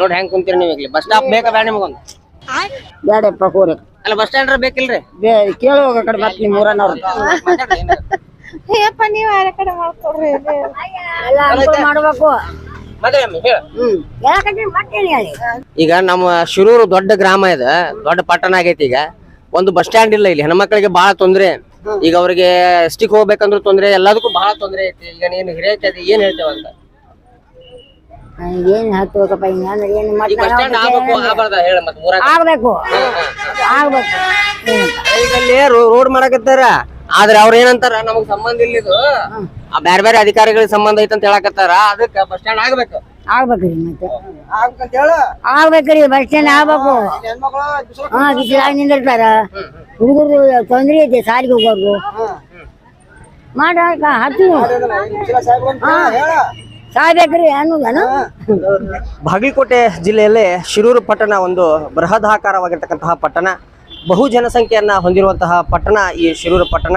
ನೋಡಿ ಹೆಂಗ್ ಕುಂತೀರಿ ನೀವು ಇಲ್ಲಿ ಬಸ್ ಸ್ಟಾಪ್ ಬೇಕಾ ಬೇಡ ನಿಮಗೊಂದು? ಬೇಡಪ್ಪ ಅಲ್ಲ ಬಸ್ ಸ್ಟ್ಯಾಂಡ್ ಬೇಕಿಲ್ರಿ? ಬೇ ಕೇಳುವಾಗ ಕಡೆ ಮತ್ತೆ ನಿಮ್ಮ ಊರನವ್ರು. ಯಪ್ಪ ನೀವ್ ಆ ಕಡೆ ಮಾಡ್ಕೊಡ್ರಿ ಎಲ್ಲ ಅನುಕೂಲ ಮಾಡ್ಬೇಕು. ಮದುವೆ ಹೇಳು. ಯಾಕಂದ್ರೆ ಮತ್ತೇನು ಈಗ ನಮ್ಮ ಶಿರೂರು ದೊಡ್ಡ ಗ್ರಾಮ ಇದೆ ದೊಡ್ಡ ಪಟ್ಟಣ ಆಗೈತಿ ಈಗ. ಒಂದು ಬಸ್ ಸ್ಟ್ಯಾಂಡ್ ಇಲ್ಲ ಇಲ್ಲಿ ಹೆಣ್ಮಕ್ಳಿಗೆ ಬಹಳ ತೊಂದ್ರೆ. ಈಗ ಅವ್ರಿಗೆ ಸ್ಟಿಕ್ ಹೋಗ್ಬೇಕಂದ್ರೂ ತೊಂದ್ರೆ ಎಲ್ಲದಕ್ಕೂ ಬಹಳ ತೊಂದ್ರೆ ಐತಿ. ಈಗ ನೀನು ಹಿರಿಯಕ್ಕೆ ಏನ್ ಹೇಳ್ತೇವ ಅಂತ? ಏನ್ ಹತ್ತಬೇಕಪ್ಪ ಹಿಂಗ ಅಂದ್ರೆ ಏನು ಮತ್ತೆ ಬಸ್ ಸ್ಟ್ಯಾಂಡ್ ಆಗ್ಬೇಕು ಆಗ್ಬಾರ್ದ ಹೇಳ ಮತ್ತೆ ಊರಾಗ ಆಗ್ಬೇಕು ಆಗಬೇಕು. ಈಗ ಅಲ್ಲಿ ರೋಡ್ ಮಾಡಕತ್ತಾರ. ಆದ್ರೆ ಅವ್ರ ಏನಂತಾರ ನಮಗ್ ಸಂಬಂಧ ಇಲ್ಲ ಇದು. ಆ ಬ್ಯಾರೆ ಬೇರೆ ಅಧಿಕಾರಿಗಳಿಗೆ ಸಂಬಂಧ ಐತಂತ ಅಂತ ಹೇಳಕತ್ತಾರ. ಅದಕ್ಕೆ ಬಸ್ ಸ್ಟ್ಯಾಂಡ್ ಆಗ್ಬೇಕು. ಆಗ್ಬೇಕ್ರಿ ಮತ್ತೆ. ಆಗ್ಬೇಕ್ರಿ ಬಸ್ ಸ್ಟ್ಯಾಂಡ್ ಆಗ್ಬೇಕು. ಹಾ ಬಿಸಿಲಾಗ ನಿಂದಿರ್ತಾರ ಹುಡುಗರು ತೊಂದ್ರೆ ಐತೆ ಸಾರಿಗೆ ಹೋಗೋರ್ಗು. ಮಾಡಾಕ ಹತ್ತು. ಸಾಯ್ಬೇಕ್ರಿ ಬಾಗಲಕೋಟೆ ಜಿಲ್ಲೆಯಲ್ಲಿ ಶಿರೂರು ಪಟ್ಟಣ ಒಂದು ಬೃಹದಾಕಾರವಾಗಿರ್ತಕ್ಕಂತಹ ಪಟ್ಟಣ. ಬಹು ಜನಸಂಖ್ಯೆಯನ್ನ ಹೊಂದಿರುವಂತಹ ಪಟ್ಟಣ ಈ ಶಿರೂರು ಪಟ್ಟಣ.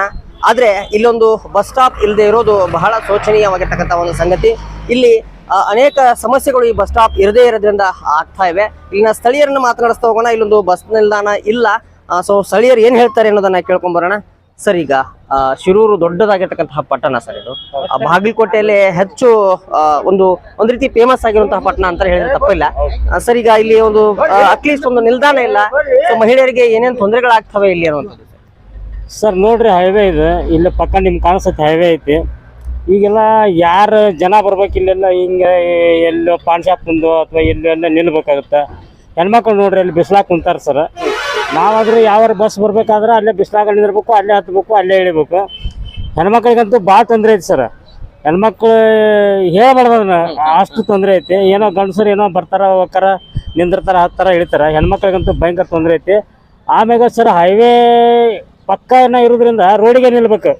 ಆದ್ರೆ ಇಲ್ಲೊಂದು ಬಸ್ ಸ್ಟಾಪ್ ಇಲ್ಲದೆ ಇರೋದು ಬಹಳ ಶೋಚನೀಯವಾಗಿರ್ತಕ್ಕಂಥ ಒಂದು ಸಂಗತಿ. ಇಲ್ಲಿ ಅನೇಕ ಸಮಸ್ಯೆಗಳು ಈ ಬಸ್ ಸ್ಟಾಪ್ ಇರದೇ ಇರೋದ್ರಿಂದ ಆಗ್ತಾ ಇವೆ. ಇಲ್ಲಿನ ಸ್ಥಳೀಯರನ್ನ ಮಾತನಾಡಿಸ್ತಾ ಹೋಗೋಣ. ಇಲ್ಲೊಂದು ಬಸ್ ನಿಲ್ದಾಣ ಇಲ್ಲ. ಸೊ ಸ್ಥಳೀಯರು ಏನ್ ಹೇಳ್ತಾರೆ ಅನ್ನೋದನ್ನ ಕೇಳ್ಕೊಂಡ್ ಬರೋಣ. ಸರಿ, ಈಗ ಶಿರೂರು ದೊಡ್ಡದಾಗಿರ್ತಕ್ಕಂತಹ ಪಟ್ಟಣ ಸರ್ ಇದು. ಬಾಗಲಕೋಟೆಯಲ್ಲಿ ಹೆಚ್ಚು ಒಂದು, ಒಂದ್ ರೀತಿ ಫೇಮಸ್ ಆಗಿರುವಂತಹ ಪಟ್ಟಣ ಅಂತ ಹೇಳಿದ್ರೆ ತಪ್ಪಿಲ್ಲ. ಸರ್, ಈಗ ಇಲ್ಲಿ ಒಂದು ಅಟ್ಲೀಸ್ಟ್ ಒಂದು ನಿಲ್ದಾಣ ಇಲ್ಲ. ಮಹಿಳೆಯರಿಗೆ ಏನೇನು ತೊಂದರೆಗಳಾಗ್ತವೆ ಇಲ್ಲಿ ಅನ್ನುವಂಥದ್ದು ಸರ್? ನೋಡ್ರಿ ಹೈವೇ ಇದೆ. ಇಲ್ಲಿ ಪಕ್ಕ ನಿಮ್ಗೆ ಕಾಣಿಸುತ್ತೆ ಹೈವೇ ಐತಿ. ಈಗೆಲ್ಲ ಯಾರು ಜನ ಬರ್ಬೇಕು ಇಲ್ಲೆಲ್ಲ ಹಿಂಗೆ ಎಲ್ಲೋ ಪಾನ್ ಶಾಪ್ ಮುಂದೋ ಅಥವಾ ಎಲ್ಲ ನಿಲ್ಬೇಕಾಗುತ್ತೆ? ಹೆಣ್ಮಕ್ಳು ನೋಡ್ರಿ, ಅಲ್ಲಿ ಬಿಸ್ಲಾಕ್ ಕುಂತಾರ ಸರ್. ನಾವಾದ್ರೆ ಯಾವ ಬಸ್ ಬರ್ಬೇಕಾದ್ರೆ ಅಲ್ಲೇ ಬಿಸಿಲಾಗ ಇಳಿದಿರ್ಬೇಕು ಅಲ್ಲೇ ಹತ್ಬೇಕು, ಅಲ್ಲೇ ಇಳಿಬೇಕು. ಹೆಣ್ಮಕ್ಳಿಗಂತೂ ಭಾಳ ತೊಂದರೆ ಐತಿ ಸರ್. ಹೆಣ್ಮಕ್ಳು ಹೇಳ್ಬಾರ್ದು ಅದನ್ನ. ಅಷ್ಟು ತೊಂದರೆ ಐತಿ. ಏನೋ ಗಂಡಸರು ಏನೋ ಬರ್ತಾರ, ಹೋಗ್ತಾರ, ನಿಂದಿರ್ತಾರ, ಹತ್ತಾರ, ಇಳಿತಾರ. ಹೆಣ್ಮಕ್ಳಿಗಂತೂ ಭಯಂಕರ ತೊಂದರೆ ಐತಿ. ಆಮ್ಯಾಗ ಸರ್ ಹೈವೇ ಪಕ್ಕನ ಇರೋದ್ರಿಂದ ರೋಡಿಗೆ ನಿಲ್ಬೇಕು.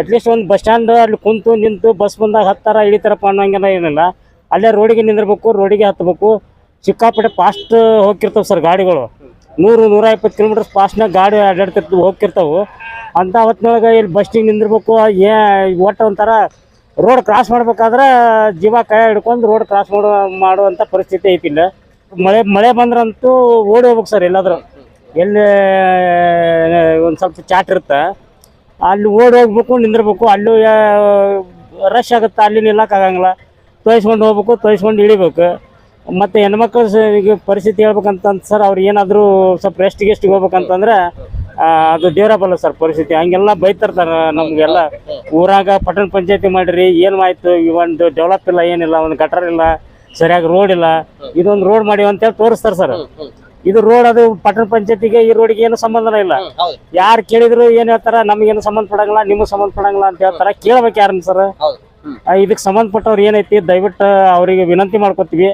ಅಟ್ಲೀಸ್ಟ್ ಒಂದು ಬಸ್ ಸ್ಟ್ಯಾಂಡ್ ಅಲ್ಲಿ ಕುಂತು ನಿಂತು ಬಸ್ ಬಂದಾಗ ಹತ್ತಾರ, ಇಳಿತಾರಪ್ಪ ಅನ್ನೋಂಗೆಲ್ಲ ಏನಿಲ್ಲ. ಅಲ್ಲೇ ರೋಡಿಗೆ ನಿಂದಿರ್ಬೇಕು, ರೋಡಿಗೆ ಹತ್ಬೇಕು. ಸಿಕ್ಕಾಪಟ್ಟೆ ಫಾಸ್ಟ್ ಹೋಗಿರ್ತವೆ ಸರ್ ಗಾಡಿಗಳು. ನೂರು ನೂರ ಇಪ್ಪತ್ತು ಕಿಲೋಮೀಟರ್ ಫಾಸ್ಟ್ನಾಗ ಗಾಡಿ ಅಡ್ಡಾಡ್ತಿರ್ತವೆ ಹೋಗ್ತಿರ್ತಾವೆ. ಅಂತ ಹೊತ್ತಿನೊಳಗೆ ಇಲ್ಲಿ ಬಸ್ಟಿಗೆ ನಿಂದಿರ್ಬೇಕು, ಏ, ಒಟ್ಟು ಒಂಥರ ರೋಡ್ ಕ್ರಾಸ್ ಮಾಡ್ಬೇಕಾದ್ರೆ ಜೀವ ಕೈ ಹಿಡ್ಕೊಂಡು ರೋಡ್ ಕ್ರಾಸ್ ಮಾಡೋ ಮಾಡುವಂಥ ಪರಿಸ್ಥಿತಿ ಐತಿ ಇಲ್ಲ. ಮಳೆ ಮಳೆ ಬಂದ್ರಂತೂ ಓಡಿ ಹೋಗ್ಬೇಕು ಸರ್ ಎಲ್ಲಾದರೂ. ಎಲ್ಲಿ ಒಂದು ಸ್ವಲ್ಪ ಚಾಟ್ ಇರುತ್ತೆ? ಅಲ್ಲಿ ಓಡಿ ಹೋಗ್ಬೇಕು, ನಿಂದಿರ್ಬೇಕು, ಅಲ್ಲೂ ರಶ್ ಆಗುತ್ತೆ? ಅಲ್ಲಿ ನಿಲ್ಲಕ್ಕಾಗಂಗಿಲ್ಲ ತೋಯಿಸ್ಕೊಂಡು ಹೋಗ್ಬೇಕು, ತೋಯಿಸ್ಕೊಂಡು ಇಳಿಬೇಕು. ಮತ್ತು ಹೆಣ್ಮಕ್ಳು ಸ ಈಗ ಪರಿಸ್ಥಿತಿ ಹೇಳ್ಬೇಕಂತಂದು ಸರ್ ಅವ್ರು ಏನಾದರೂ ಸ್ವಲ್ಪ ರೆಸ್ಟ್ ಗೆಸ್ಟಿಗೆ ಹೋಗ್ಬೇಕಂತಂದ್ರೆ ಅದು ದೇವ್ರ ಬಲ್ಲ ಸರ್ ಪರಿಸ್ಥಿತಿ. ಹಂಗೆಲ್ಲ ಬೈತಿರ್ತಾರೆ ನಮಗೆಲ್ಲ. ಊರಾಗ ಪಟ್ಟಣ ಪಂಚಾಯತಿ ಮಾಡಿರಿ ಏನು ಆಯಿತು ಈ ಒಂದು ಡೆವಲಪ್ ಇಲ್ಲ ಏನಿಲ್ಲ ಒಂದು ಗಟರ್ ಇಲ್ಲ ಸರಿಯಾಗಿ ರೋಡ್ ಇಲ್ಲ ಇದೊಂದು ರೋಡ್ ಮಾಡಿ ಅಂತೇಳಿ ತೋರಿಸ್ತಾರೆ ಸರ್. ಇದು ರೋಡ್ ಅದು ಪಟ್ಟಣ ಪಂಚಾಯತಿಗೆ ಈ ರೋಡಿಗೆ ಏನು ಸಂಬಂಧನೇ ಇಲ್ಲ. ಯಾರು ಕೇಳಿದ್ರು ಏನು ಹೇಳ್ತಾರೆ ನಮಗೇನು ಸಂಬಂಧ ಪಡಂಗಿಲ್ಲ ನಿಮಗೆ ಸಂಬಂಧ ಪಡಂಗಿಲ್ಲ ಅಂತ ಹೇಳ್ತಾರೆ ಕೇಳ್ಬೇಕು ಯಾರನ್ನ ಸರ್. ಇದಕ್ಕೆ ಸಂಬಂಧಪಟ್ಟವ್ರು ಏನೈತಿ ದಯವಿಟ್ಟು ಅವರಿಗೆ ವಿನಂತಿ ಮಾಡ್ಕೊತೀವಿ.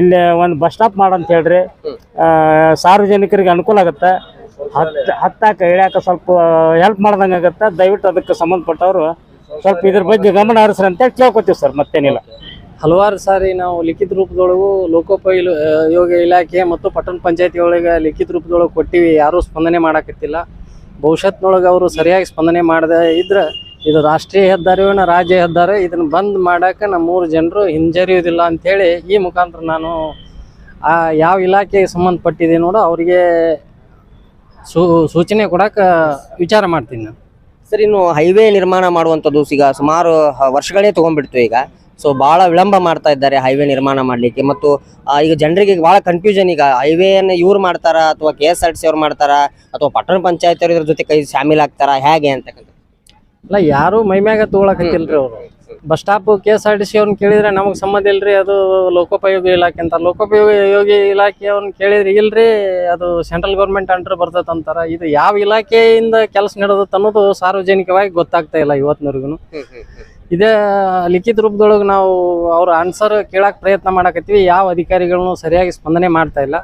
ಇಲ್ಲಿ ಒಂದು ಬಸ್ ಸ್ಟಾಪ್ ಮಾಡಂತ ಹೇಳ್ರಿ. ಸಾರ್ವಜನಿಕರಿಗೆ ಅನುಕೂಲ ಆಗುತ್ತೆ. ಹತ್ತ ಹತ್ತಾಕ ಇಳ್ಯಾಕ ಸ್ವಲ್ಪ ಹೆಲ್ಪ್ ಮಾಡ್ದಂಗೆ ಆಗುತ್ತೆ. ದಯವಿಟ್ಟು ಅದಕ್ಕೆ ಸಂಬಂಧಪಟ್ಟವರು ಸ್ವಲ್ಪ ಇದ್ರ ಬಗ್ಗೆ ಗಮನ ಹರಿಸ್ರಿ ಅಂತೇಳಿ ಕೇಳ್ಕೊತೀವಿ ಸರ್ ಮತ್ತೇನಿಲ್ಲ. ಹಲವಾರು ಸಾರಿ ನಾವು ಲಿಖಿತ ರೂಪದೊಳಗೂ ಲೋಕೋಪಯೋಗ ಇಲಾಖೆ ಮತ್ತು ಪಟ್ಟಣ ಪಂಚಾಯತಿ ಒಳಗೆ ಲಿಖಿತ ರೂಪದೊಳಗೆ ಕೊಟ್ಟಿವಿ. ಯಾರೂ ಸ್ಪಂದನೆ ಮಾಡಾಕತ್ತಿಲ್ಲ. ಭವಿಷ್ಯತ್ನೊಳಗೆ ಅವರು ಸರಿಯಾಗಿ ಸ್ಪಂದನೆ ಮಾಡದೆ ಇದ್ರೆ ಇದು ರಾಷ್ಟ್ರೀಯ ಹೆದ್ದಾರಿನ ರಾಜ್ಯ ಹೆದ್ದಾರಿ. ಇದನ್ನ ಬಂದ್ ಮಾಡಕ್ಕೆ ನಮ್ಮೂರು ಜನರು ಹಿಂಜರಿಯೋದಿಲ್ಲ ಅಂಥೇಳಿ ಈ ಮುಖಾಂತರ ನಾನು ಆ ಯಾವ ಇಲಾಖೆಗೆ ಸಂಬಂಧಪಟ್ಟಿದೆ ನೋಡು, ಅವರಿಗೆ ಸೂ, ಸೂಚನೆ ಕೊಡಕ್ಕೆ ವಿಚಾರ ಮಾಡ್ತೀನಿ ನಾನು. ಸರ್, ಇನ್ನು ಹೈವೇ ನಿರ್ಮಾಣ ಮಾಡುವಂಥದ್ದು ಈಗ ಸುಮಾರು ವರ್ಷಗಳೇ ತಗೊಂಡ್ಬಿಡ್ತು ಈಗ. ಸೊ ಬಹಳ ವಿಳಂಬ ಮಾಡ್ತಾ ಇದ್ದಾರೆ ಹೈವೇ ನಿರ್ಮಾಣ ಮಾಡಲಿಕ್ಕೆ. ಮತ್ತು ಈಗ ಜನರಿಗೆ ಬಹಳ ಕನ್ಫ್ಯೂಷನ್ ಈಗ. ಹೈವೇಯನ್ನು ಇವ್ರು ಮಾಡ್ತಾರಾ ಅಥವಾ K S R T C ಅವ್ರು ಮಾಡ್ತಾರ ಅಥವಾ ಪಟ್ಟಣ ಪಂಚಾಯತ್ ಅವ್ರ ಇದ್ರ ಜೊತೆ ಕೈ ಶಾಮೀಲ್ ಆಗ್ತಾರ? ಹೇಗೆ ಅಂತಕ್ಕಂಥ ಅಲ್ಲ ಯಾರು ಮೈಮ್ಯಾಗ ತಗೊಳಕತ್ತಿಲ್ರಿ ಅವರು. Bus stop K S R T C ಅವ್ರನ್ನ ಕೇಳಿದ್ರೆ ನಮಗೆ ಸಂಬಂಧ ಇಲ್ರಿ ಅದು ಲೋಕೋಪಯೋಗಿ ಇಲಾಖೆ ಅಂತ. ಲೋಕೋಪಯೋಗಿ ಇಲಾಖೆ ಅವ್ರನ್ನ ಕೇಳಿದ್ರೆ ಇಲ್ರಿ ಅದು ಸೆಂಟ್ರಲ್ ಗೌರ್ಮೆಂಟ್ ಅಂಡರ್ ಬರ್ತೈತೆ ಅಂತಾರ. ಇದು ಯಾವ ಇಲಾಖೆಯಿಂದ ಕೆಲಸ ನಡೆದತ್ತೆ ಅನ್ನೋದು ಸಾರ್ವಜನಿಕವಾಗಿ ಗೊತ್ತಾಗ್ತಾ ಇಲ್ಲ ಇವತ್ತಿನವರೆಗೂ ಇದೇ ಲಿಖಿತ ರೂಪದೊಳಗೆ ನಾವು ಅವ್ರ ಆನ್ಸರ್ ಕೇಳಕ್ ಪ್ರಯತ್ನ ಮಾಡಕತ್ತೀವಿ. ಯಾವ ಅಧಿಕಾರಿಗಳನ್ನು ಸರಿಯಾಗಿ ಸ್ಪಂದನೆ ಮಾಡ್ತಾ ಇಲ್ಲ.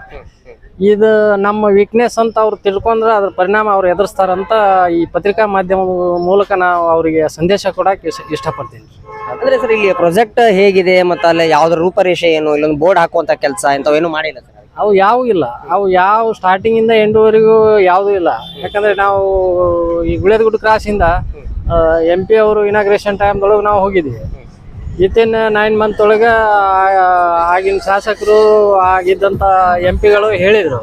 ಇದು ನಮ್ಮ ವೀಕ್ನೆಸ್ ಅಂತ ಅವ್ರು ತಿಳ್ಕೊಂಡ್ರೆ ಅದ್ರ ಪರಿಣಾಮ ಅವ್ರು ಎದುರಿಸ್ತಾರಂತ ಈ ಪತ್ರಿಕಾ ಮಾಧ್ಯಮ ಮೂಲಕ ನಾವು ಅವರಿಗೆ ಸಂದೇಶ ಕೊಡಕ್ಕೆ ಇಷ್ಟ- ಇಷ್ಟಪಡ್ತೀನಿ. ಅಂದ್ರೆ ಸರ್ ಇಲ್ಲಿ ಪ್ರಾಜೆಕ್ಟ್ ಹೇಗಿದೆ ಮತ್ತೆ ಅಲ್ಲಿ ಯಾವ್ದ್ರ ರೂಪರೇಷೆ ಏನು? ಇಲ್ಲೊಂದು ಬೋರ್ಡ್ ಹಾಕುವಂತ ಕೆಲಸ ಇಂಥವೇನು ಮಾಡಿಲ್ಲ ಸರ್? ಅವು ಯಾವೂ ಇಲ್ಲ. ಅವು ಯಾವ ಸ್ಟಾರ್ಟಿಂಗ್ ಇಂದ ಎಂಡ್ವರೆಗೂ ಯಾವುದೂ ಇಲ್ಲ. ಯಾಕಂದ್ರೆ ನಾವು ಈ ಗುಳೇದಗುಡ್ಡ ಕ್ರಾಸಿಂದ ಎಂ ಪಿ ಅವರು ಇನಾಗ್ರೇಷನ್ ಟೈಮ್ದೊಳಗೆ ನಾವು ಹೋಗಿದ್ವಿ. ವಿತಿನ್ ನೈನ್ ಮಂತ್ ಒಳಗ ಆಗಿನ ಶಾಸಕರು ಆಗಿದ್ದಂತ ಎಂ ಪಿಗಳು ಹೇಳಿದ್ರು.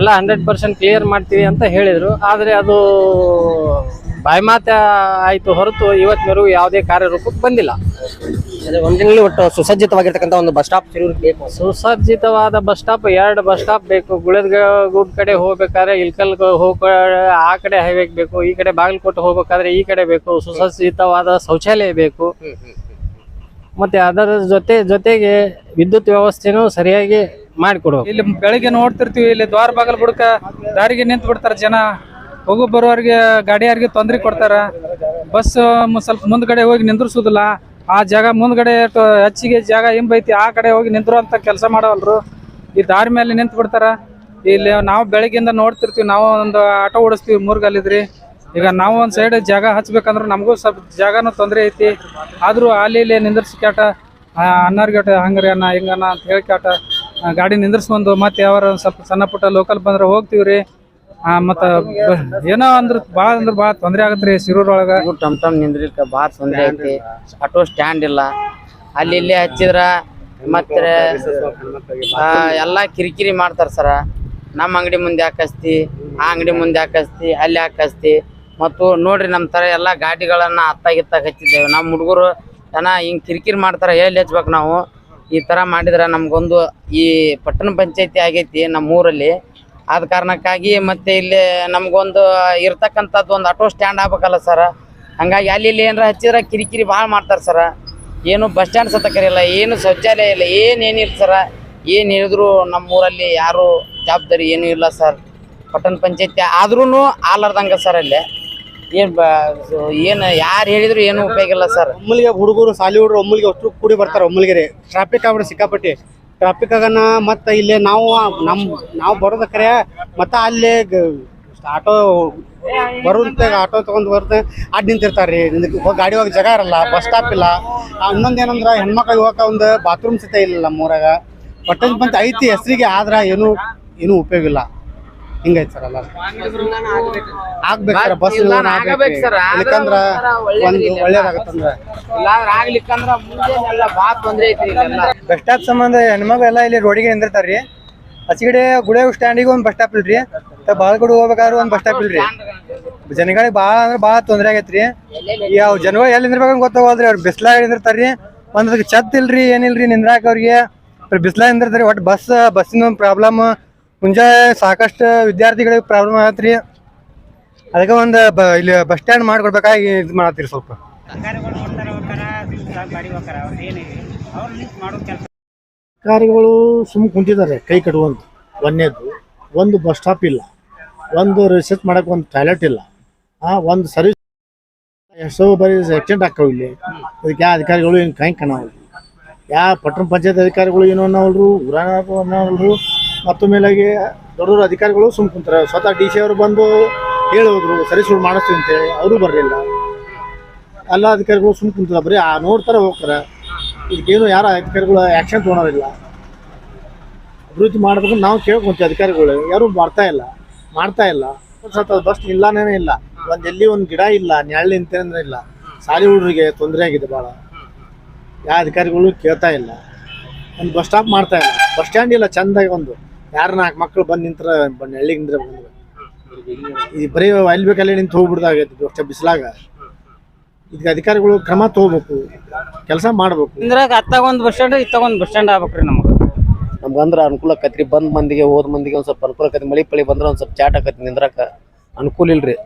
ಎಲ್ಲ ಹಂಡ್ರೆಡ್ ಪರ್ಸೆಂಟ್ ಕ್ಲಿಯರ್ ಮಾಡ್ತೀವಿ ಅಂತ ಹೇಳಿದ್ರು. ಆದ್ರೆ ಅದು ಬಾಯ್ಮಾತ ಆಯ್ತು ಹೊರತು ಇವತ್ತಿನವರೆಗೂ ಯಾವುದೇ ಕಾರ್ಯರೂಪಕ್ಕೆ ಬಂದಿಲ್ಲ. ಅದೇ ಒಂದಿನಲ್ಲಿ ಒಟ್ಟು ಸುಸಜ್ಜಿತವಾಗಿರ್ತಕ್ಕಂಥ ಒಂದು ಬಸ್ ಸ್ಟಾಪ್ ಬೇಕು. ಸುಸಜ್ಜಿತವಾದ ಬಸ್ ಸ್ಟಾಪ್ ಎರಡು ಬಸ್ ಸ್ಟಾಪ್ ಬೇಕು. ಗುಳದ ಗುಡ್ ಕಡೆ ಹೋಗ್ಬೇಕಾದ್ರೆ ಇಲ್ಕಲ್ ಹೋಗ ಆ ಕಡೆ ಹೈವೇಗೆ ಬೇಕು ಈ ಕಡೆ ಬಾಗಲಕೋಟೆ ಹೋಗ್ಬೇಕಾದ್ರೆ ಈ ಕಡೆ ಬೇಕು. ಸುಸಜ್ಜಿತವಾದ ಶೌಚಾಲಯ ಬೇಕು. ಮತ್ತೆ ಅದರ ಜೊತೆ, ಜೊತೆಗೆ ವಿದ್ಯುತ್ ವ್ಯವಸ್ಥೆನೂ ಸರಿಯಾಗಿ ಮಾಡಿಕೊಡ್ಬೇಕು ಇಲ್ಲಿ ಬೆಳಿಗ್ಗೆ ನೋಡ್ತಿರ್ತೀವಿ, ಇಲ್ಲಿ ದ್ವಾರ ಬಾಗಲ್ ಬುಡಕ ದಾರಿಗೆ ನಿಂತು ಬಿಡ್ತಾರೆ ಜನ. ಹೋಗು ಬರೋರಿಗೆ ಗಾಡಿಯಾರಿಗೆ ತೊಂದರೆ ಕೊಡ್ತಾರ. ಬಸ್ ಸ್ವಲ್ಪ ಮುಂದ್ಗಡೆ ಹೋಗಿ ನಿಂದ್ರಿಸೋದಿಲ್ಲ. ಆ ಜಾಗ ಮುಂದ್ಗಡೆ ಹೆಚ್ಚಿಗೆ ಜಾಗ ಹಿಂಬೈತಿ, ಆ ಕಡೆ ಹೋಗಿ ನಿಂದ್ರುವಂತ ಕೆಲಸ ಮಾಡವಲ್ರು. ಈ ದಾರಿ ಮೇಲೆ ನಿಂತು ಬಿಡ್ತಾರ ಇಲ್ಲಿ ನಾವು ಬೆಳಗ್ಗೆಯಿಂದ ನೋಡ್ತಿರ್ತೀವಿ, ನಾವು ಒಂದು ಆಟೋ ಓಡಿಸ್ತೀವಿ, ಮೂರ್ಗಲ್ಲಿದ್ರಿ. ಈಗ ನಾವು ಒಂದು ಸೈಡ್ ಜಾಗ ಹಚ್ಬೇಕಂದ್ರೆ ನಮಗೂ ಸ್ವಲ್ಪ ಜಾಗನೂ ತೊಂದರೆ ಐತಿ. ಆದರೂ ಅಲ್ಲಿ ಇಲ್ಲಿ ನಿಂದ್ರಿಸಿ ಕ್ಯಾಟ ಅನ್ನಾರ್ಗೇಟ ಹಂಗ್ರಿ ಅನ್ನ ಹಿಂಗನ್ನ ಅಂತ ಹೇಳಿ ಕ್ಯಾಟ ಗಾಡಿ ನಿಂದ್ರಿಸ್ಕೊಂಡು ಮತ್ತೆ ಒಂದ್ ಸ್ವಲ್ಪ ಸಣ್ಣ ಪುಟ್ಟ ಲೋಕಲ್ ಬಂದ್ರೆ ಹೋಗ್ತೀವಿ ರೀ ಮತ್ತು ಏನೋ ಅಂದ್ರೆ ಭಾಳ ಅಂದ್ರೆ ಭಾಳ ತೊಂದರೆ ಆಗುತ್ತೆ ರೀ ಸಿರೂರೊಳಗೆ ಟಮ್ ಟಮ್ ನಿಂದ್ರಿಕ ಭಾಳ ತೊಂದರೆ ಐತಿ. ಆಟೋ ಸ್ಟ್ಯಾಂಡ್ ಇಲ್ಲ. ಅಲ್ಲಿ ಇಲ್ಲಿ ಹಚ್ಚಿದ್ರ ಮತ್ತೆ ಎಲ್ಲ ಎಲ್ಲಾ ಕಿರಿಕಿರಿ ಮಾಡ್ತಾರ ಸರ. ನಮ್ಮ ಅಂಗಡಿ ಮುಂದೆ ಹಾಕಸ್ತಿ ಆ ಅಂಗಡಿ ಮುಂದೆ ಹಾಕಸ್ತಿ ಅಲ್ಲಿ ಹಾಕಸ್ತಿ ಮತ್ತು ನೋಡ್ರಿ ನಮ್ಮ ಥರ ಎಲ್ಲ ಗಾಡಿಗಳನ್ನ ಹತ್ತಾಗಿತ್ತಾಗ ಹಚ್ಚಿದ್ದೇವೆ. ನಮ್ಮ ಹುಡುಗರು ಜನ ಹಿಂಗೆ ಕಿರಿಕಿರಿ ಮಾಡ್ತಾರೆ, ಎಲ್ಲಿ ಹಚ್ಬೇಕು ನಾವು? ಈ ಥರ ಮಾಡಿದ್ರೆ ನಮಗೊಂದು ಈ ಪಟ್ಟಣ ಪಂಚಾಯತಿ ಆಗೈತಿ ನಮ್ಮ ಊರಲ್ಲಿ. ಆದ ಕಾರಣಕ್ಕಾಗಿ ಮತ್ತೆ ಇಲ್ಲಿ ನಮಗೊಂದು ಇರ್ತಕ್ಕಂಥದ್ದು ಒಂದು ಆಟೋ ಸ್ಟ್ಯಾಂಡ್ ಆಗ್ಬೇಕಲ್ಲ ಸರ. ಹಂಗಾಗಿ ಅಲ್ಲಿ ಇಲ್ಲಿ ಏನಾರ ಹಚ್ಚಿದ್ರೆ ಕಿರಿಕಿರಿ ಭಾಳ ಮಾಡ್ತಾರೆ ಸರ. ಏನು ಬಸ್ ಸ್ಟ್ಯಾಂಡ್ ಸತ ಕರೆಯಲ್ಲ ಏನು ಶೌಚಾಲಯ ಇಲ್ಲ ಏನೇನಿಲ್ಲ ಸರ. ಏನು ಹೇಳಿದ್ರು ನಮ್ಮ ಊರಲ್ಲಿ ಯಾರು ಜವಾಬ್ದಾರಿ ಏನೂ ಇಲ್ಲ ಸರ್. ಪಟ್ಟಣ ಪಂಚಾಯತಿ ಆದ್ರೂ ಆಲಾರ್ದಂಗೆ ಸರ್ ಅಲ್ಲಿ. ಏನು ಏನ್, ಯಾರು ಹೇಳಿದ್ರು ಏನು ಉಪಯೋಗ ಇಲ್ಲ ಸರ್. ಒಮ್ಮಲಿಗೆ ಹುಡುಗರು ಸಾಲಿ ಹುಡುಗರು ಒಮ್ಮಲಿಗೆ ಅಷ್ಟು ಕೂಡಿ ಬರ್ತಾರೆ ಒಮ್ಮಲಿಗೆ ರೀ ಟ್ರಾಫಿಕ್ ಆಗ್ಬಿಡ ಸಿಕ್ಕಾಪಟ್ಟಿ. ಟ್ರಾಫಿಕ್ ಆಗನ ಮತ್ತೆ ಇಲ್ಲಿ ನಾವು, ನಮ್, ನಾವು ಬರೋದ ಕರೆ ಮತ್ತೆ ಅಲ್ಲಿ ಆಟೋ ಬರುತ್ತೆ ಆಟೋ ತಗೊಂಡ್ ಬರುತ್ತೆ. ಅಡ್ ನಿಂತಿರ್ತಾರೆ. ರೀ ಗಾಡಿ ಹೋಗಿ ಜಾಗ ಇರಲ್ಲ ಬಸ್ ಸ್ಟಾಪ್ ಇಲ್ಲ. ಇನ್ನೊಂದು ಏನಂದ್ರೆ ಹೆಣ್ಮಕ್ಳಿಗೆ ಹೋಗಕ್ಕೆ ಒಂದು ಬಾತ್ರೂಮ್ ಸಹಿತ ಇಲ್ಲ ನಮ್ಮ ಊರಾಗ ಬಟ್ಟೆ ಬಂತ ಐತಿ, ಹೆಸರಿಗೆ ಆದ್ರ ಏನು ಏನು ಉಪಯೋಗ ಇಲ್ಲ. ಹಿಂಗೈತೆ ಸರ್ ಎಲ್ಲ ಆಗ್ಬೇಕು ಸರ್ ಬಸ್ ಆಗಬೇಕು. ಸರ್. ಯಾಕಂದ್ರ ಒಂದು. ಒಳ್ಳೇದಾಗತ್ತಂದ್ರ. ಆಗ್ಲಿಕ್ಕಂದ್ರ ತೊಂದರೆ ಐತ್ರಿ ಬಸ್ ಸ್ಟಾಪ್ ಸಂಬಂಧ ಹೆಣ್ಮಗ ಎಲ್ಲ ಇಲ್ಲಿ ರೋಡಿಗೆ ನಿಂದಿರ್ತಾರ್ರಿ. ಆಚೆಗಡೆ ಗುಳೆ ಸ್ಟ್ಯಾಂಡಿಗೆ ಒಂದು ಬಸ್ ಸ್ಟಾಪ್ ಇಲ್ರಿ. ಬಾಳ್ಗಡೆ ಹೋಗ್ಬೇಕಾದ್ರೆ ಒಂದು ಬಸ್ ಸ್ಟಾಪ್ ಇಲ್ರಿ. ಜನಗಳಿಗೆ ಭಾಳ ಅಂದ್ರೆ ಭಾಳ ತೊಂದರೆ ಆಗೈತ್ರಿ. ಯಾವ ಜನಗಳು ಎಲ್ಲಿ ನಿಂದಿರ್ಬೇಕಂತ ಗೊತ್ತಾಗೋದ್ರಿ ಅವ್ರು ಬಿಸ್ಲಾಗ ನಿಂದಿರ್ತಾರ್ರಿ. ಒಂದ್ ಅದಕ್ಕೆ ಛತ್ ಇಲ್ರಿ ಏನಿಲ್ರಿ ನಿಂದ್ರಾಕ ಅವ್ರಿಗೆ. ಬಿಸ್ಲಾಗ ನಿಂದಿರ್ತಾರ ಒಟ್ಟು ಬಸ್ ಬಸ್ಸಿನ ಒಂದು ಪ್ರಾಬ್ಲಮ್ ಮುಂಜಾನೆ ಸಾಕಷ್ಟು ವಿದ್ಯಾರ್ಥಿಗಳಿಗೆ ಪ್ರಾಬ್ಲಮ್ ಆಗತ್ರಿ. ಅದಕ್ಕೆ ಒಂದು ಬ ಇಲ್ಲಿ ಬಸ್ ಸ್ಟ್ಯಾಂಡ್ ಮಾಡ್ಕೊಡ್ಬೇಕಾಗಿ ಇದು ಮಾಡತ್ತೀರಿ ಸ್ವಲ್ಪ. ಅಧಿಕಾರಿಗಳು ಸುಮ್ಮ ಕುಂತಿದ್ದಾರೆ ಕೈ ಕಟ್ಟುವಂತ ಒಂದೇದು ಒಂದು ಬಸ್ ಸ್ಟಾಪ್ ಇಲ್ಲ. ಒಂದು ರಿಸರ್ಚ್ ಮಾಡಕ್ಕೆ ಒಂದು ಟಾಯ್ಲೆಟ್ ಇಲ್ಲ. ಆ ಒಂದು ಸರ್ವಿಸ್ ಎಷ್ಟೋ ಬರೀ ಆಕ್ಸಿಡೆಂಟ್ ಆಗ್ತಾವ ಇಲ್ಲಿ. ಅದಕ್ಕೆ ಯಾವ ಅಧಿಕಾರಿಗಳು ಏನು ಕೈ ಕಾಣವಲ್ರು. ಯಾವ ಪಟ್ಟಣ ಪಂಚಾಯತ್ ಅಧಿಕಾರಿಗಳು ಏನು ಅನ್ನೋಲ್ರು ಊರಾನ ಅನ್ನೋಲ್ರು ಮತ್ತು ಮೇಲಾಗಿ ದೊಡ್ಡ ದೊಡ್ಡ ಅಧಿಕಾರಿಗಳು ಸುಮ್ಮ ಕುಂತಾರೆ. ಸ್ವತಃ ಡಿ ಸಿ ಅವರು ಬಂದು ಹೇಳೋದ್ರು ಸರ್ವಿಸ್ಗಳು ಮಾಡಿಸ್ತೀವಿ ಅಂತೇಳಿ. ಅವರು ಬರಲಿಲ್ಲ. ಎಲ್ಲ ಅಧಿಕಾರಿಗಳು ಸುಮ್ಮ ಕುಂತಾರೆ, ಬರೀ ಆ ನೋಡ್ತಾರೆ ಹೋಗ್ತಾರೆ. ಇದಕ್ಕೇನು ಯಾರು ಅಧಿಕಾರಿಗಳು ಆ್ಯಕ್ಷನ್ ತೊಗೊಳೋರಿಲ್ಲ ಅಭಿವೃದ್ಧಿ ಮಾಡಬೇಕು ನಾವು ಕೇಳ್ಕೊಂತೀವಿ ಅಧಿಕಾರಿಗಳು. ಯಾರು ಬರ್ತಾ ಇಲ್ಲ, ಮಾಡ್ತಾ ಇಲ್ಲ. ಸ್ವಲ್ಪ ಬಸ್ ಇಲ್ಲನೇ ಇಲ್ಲ. ಒಂದು ಎಲ್ಲಿ ಒಂದು ಗಿಡ ಇಲ್ಲ, ನೆರಳು ನಿಂತೇಂದ್ರೆ ಇಲ್ಲ. ಸಾಲಿ ಹುಡುಗರಿಗೆ ತೊಂದರೆ ಆಗಿದೆ ಭಾಳ. ಯಾವ ಅಧಿಕಾರಿಗಳು ಕೇಳ್ತಾ ಇಲ್ಲ. ಒಂದು ಬಸ್ ಸ್ಟಾಪ್ ಮಾಡ್ತಾ ಇಲ್ಲ. ಬಸ್ ಸ್ಟ್ಯಾಂಡ್ ಇಲ್ಲ, ಚೆಂದಾಗಿ ಒಂದು. ಯಾರು ನಾಲ್ಕು ಮಕ್ಕಳು ಬಂದು ನಿಂತ್ರ ನಿಂದ್ರೆ ಬಂದ್ರೆ. ಈ ಬರೀ ಅಲ್ಲಿ ಬೇಕಲ್ಲಿ ನಿಂತು ಹೋಗ್ಬಿಡ್ದಾಗೈತಿ ಅಷ್ಟೇ ಬಿಸಿಲಾಗ. ಇದಕ್ಕೆ ಅಧಿಕಾರಿಗಳು ಕ್ರಮ ತಗೋಬೇಕು ಕೆಲಸ ಮಾಡ್ಬೇಕು. ಇಂದ್ರಾಗ ಅತ್ತಾಗ ಒಂದು ಬಸ್ ಸ್ಟ್ಯಾಂಡ್ ಇತ್ತಾಗೊಂದು ಬಸ್ ಸ್ಟ್ಯಾಂಡ್ ಆಗ್ಬೇಕ್ರಿ ನಮ್ಗೆ. ನಮ್ಗೆ ಅಂದ್ರೆ ಅನುಕೂಲ ಆಕತ್ರಿ. ಬಂದ್ ಮಂದಿಗೆ ಹೋದ ಮಂದಿಗೆ ಒಂದು ಸ್ವಲ್ಪ ಅನುಕೂಲ ಆಕತಿ ಮಳಿ ಪಳಿ ಬಂದ್ರೆ ಒಂದ್ ಸ್ವಲ್ಪ ಚಾಟ್ ಆಕತಿ ನಿಂದ್ರಾಕ. ಅನುಕೂಲ ಇಲ್ರಿ.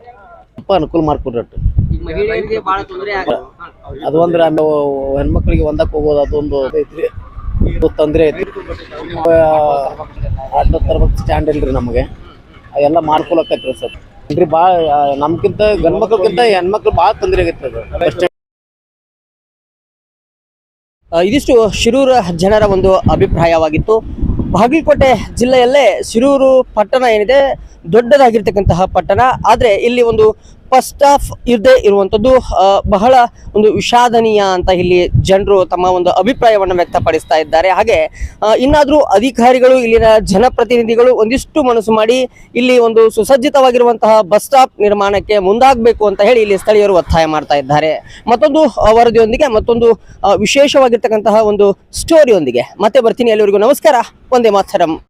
ಸ್ವಲ್ಪ ಅನುಕೂಲ ಮಾಡ್ಕೊಡ್ರಿ ಅಟ್ಟು ಮಹಿಳೆಯರಿಗೆ ಬಹಳ ತೊಂದರೆ ಆಗ ಅದು ಅಂದ್ರೆ ಹೆಣ್ಮಕ್ಳಿಗೆ ಒಂದಕ್ಕೆ ಹೋಗೋದು ಅದೊಂದು ಐತ್ರಿ ತೊಂದ್ರೆ ಐತಿ ಆಟೋ ತರ್ಬೇಕು ಸ್ಟ್ಯಾಂಡ್ ಇಲ್ರಿ ನಮಗೆ. ಎಲ್ಲ ಮಾಡ್ಕೊಳಕ್ಕೈತ್ರಿ ಸರ್. ಇಲ್ರಿ ಭಾಳ ನಮ್ಗಿಂತ ಗಂಡ್ ಮಕ್ಳಕ್ಕಿಂತ ಹೆಣ್ಮಕ್ಳು ಭಾಳ ತೊಂದರೆ ಆಗೈತ್ರಿ ಅದು. ಇದಿಷ್ಟು ಶಿರೂರ ಜನರ ಒಂದು ಅಭಿಪ್ರಾಯವಾಗಿತ್ತು. ಬಾಗಲಕೋಟೆ ಜಿಲ್ಲೆಯಲ್ಲೇ ಶಿರೂರು ಪಟ್ಟಣ ಏನಿದೆ, ದೊಡ್ಡದಾಗಿರ್ತಕ್ಕಂತಹ ಪಟ್ಟಣ. ಆದರೆ ಇಲ್ಲಿ ಒಂದು ಸ್ಟಾಪ್ ಇರದೇ ಇರುವಂತದ್ದು ಬಹಳ ಒಂದು ವಿಷಾದನೀಯ ಅಂತ ಇಲ್ಲಿ ಜನರು ತಮ್ಮ ಒಂದು ಅಭಿಪ್ರಾಯವನ್ನು ವ್ಯಕ್ತಪಡಿಸ್ತಾ ಇದ್ದಾರೆ. ಹಾಗೆ ಇನ್ನಾದರೂ ಅಧಿಕಾರಿಗಳು, ಇಲ್ಲಿನ ಜನಪ್ರತಿನಿಧಿಗಳು ಒಂದಿಷ್ಟು ಮನಸ್ಸು ಮಾಡಿ ಇಲ್ಲಿ ಒಂದು ಸುಸಜ್ಜಿತವಾಗಿರುವಂತಹ ಬಸ್ ಸ್ಟಾಪ್ ನಿರ್ಮಾಣಕ್ಕೆ ಮುಂದಾಗಬೇಕು ಅಂತ ಹೇಳಿ ಇಲ್ಲಿ ಸ್ಥಳೀಯರು ಒತ್ತಾಯ ಮಾಡ್ತಾ ಇದ್ದಾರೆ. ಮತ್ತೊಂದು ವರದಿಯೊಂದಿಗೆ ಮತ್ತೊಂದು ವಿಶೇಷವಾಗಿರ್ತಕ್ಕಂತಹ ಒಂದು ಸ್ಟೋರಿಯೊಂದಿಗೆ ಮತ್ತೆ ಬರ್ತೀನಿ. ಎಲ್ಲರಿಗೂ ನಮಸ್ಕಾರ. ಒಂದೇ ಮಾತರಂ.